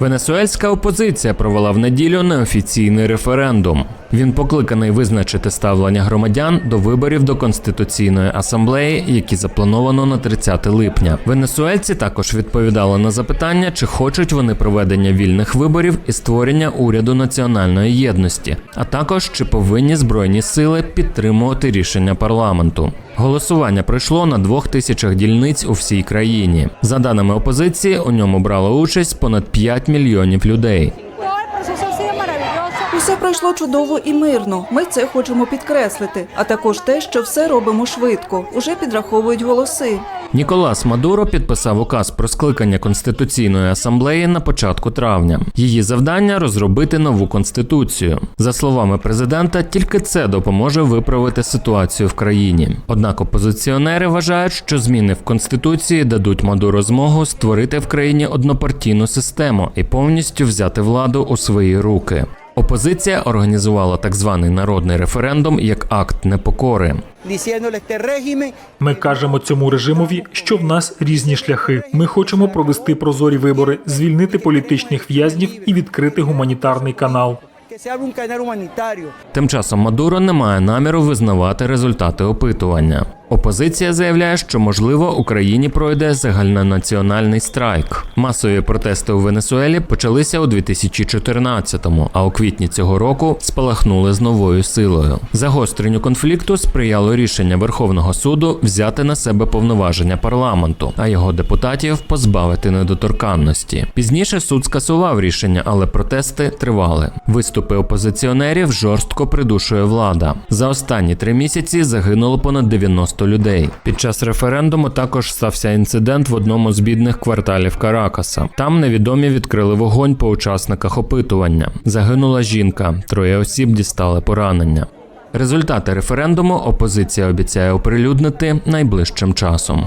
Венесуельська опозиція провела в неділю неофіційний референдум. Він покликаний визначити ставлення громадян до виборів до конституційної асамблеї, які заплановано на 30 липня. Венесуельці також відповідали на запитання, чи хочуть вони проведення вільних виборів і створення уряду національної єдності, а також чи повинні збройні сили підтримувати рішення парламенту. Голосування пройшло на двох тисячах дільниць у всій країні. За даними опозиції, у ньому брало участь понад 5 мільйонів людей. Усе пройшло чудово і мирно. Ми це хочемо підкреслити. А також те, що все робимо швидко. Уже підраховують голоси. Ніколас Мадуро підписав указ про скликання конституційної асамблеї на початку травня. Її завдання розробити нову конституцію. За словами президента, тільки це допоможе виправити ситуацію в країні. Однак опозиціонери вважають, що зміни в конституції дадуть Мадуро змогу створити в країні однопартійну систему і повністю взяти владу у свої руки. Опозиція організувала так званий народний референдум як акт непокори. Ми кажемо цьому режимові, що в нас різні шляхи. Ми хочемо провести прозорі вибори, звільнити політичних в'язнів і відкрити гуманітарний канал. Тим часом Мадуро не має наміру визнавати результати опитування. Опозиція заявляє, що можливо Україні пройде загальнонаціональний страйк. Масові протести у Венесуелі почалися у 2014-му, а у квітні цього року спалахнули з новою силою. Загостренню конфлікту сприяло рішення Верховного суду взяти на себе повноваження парламенту, а його депутатів позбавити недоторканності. Пізніше суд скасував рішення, але протести тривали. Виступи опозиціонерів жорстко придушує влада. За останні три місяці загинуло понад 90 людей. Під час референдуму також стався інцидент в одному з бідних кварталів Каракаса. Там невідомі відкрили вогонь по учасниках опитування. Загинула жінка, троє осіб дістали поранення. Результати референдуму опозиція обіцяє оприлюднити найближчим часом.